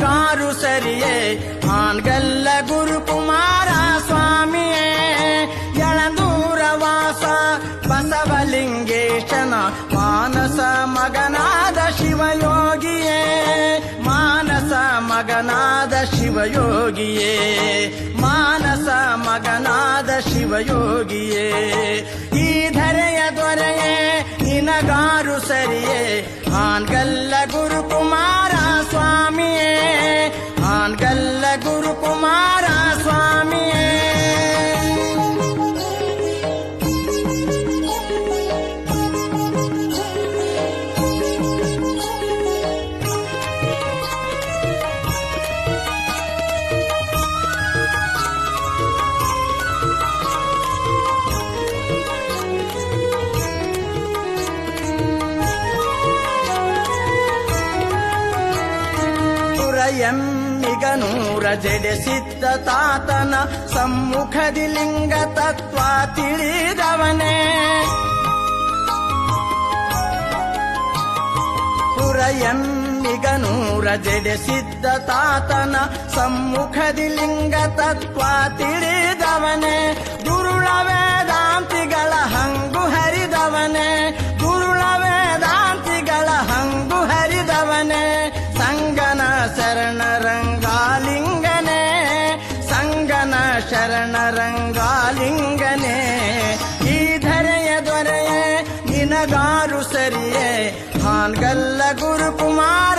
Gar ಸರಿಯೇ. ಆನ್ಗಲ್ಲ ಗುರುಕುಮಾರ ಸ್ವಾಮಿಯೇ. ಎಳದೂರವಾಸ ಬಸವಲಿಂಗೇಶನ ಮಾನಸ ಮಗನಾದ ಶಿವಯೋಗಿಯೇ. ಮಾನಸ ಮಗನಾದ ಶಿವಯೋಗಿಯೇ. ಮಾನಸ ಮಗನಾದ ಶಿವಯೋಗಿಯೇ. ಈ ಧರೆಯ ದೊರೆಯೇ, ಇನಗಾರು ಸರಿಯೇ. ಆನ್ಗಲ್ಲ ಎಮ್ಮಿಗ ನೂರ ಜಡೆಸಿದ್ದ ತಾತನ ಸಮ್ಮುಖದಿ ಲಿಂಗ ತತ್ವ ತಿಳಿದವನೇ. ಪುರ ಎಮ್ಮಿಗನೂರ ಜಡೆಸಿದ್ದ ತಾತನ ಸಮ್ಮುಖದಿ ಲಿಂಗ ತತ್ವ ತಿಳಿದವನೇ ಶರಣರಂಗಾಲಿಂಗನೇ ಈ ಧರೆಯ ದೊರೆಯೇ ನಿನಗಾರು ಸರಿಯೇ. ಹಾನ್ಗಲ್ಲ ಗುರುಕುಮಾರ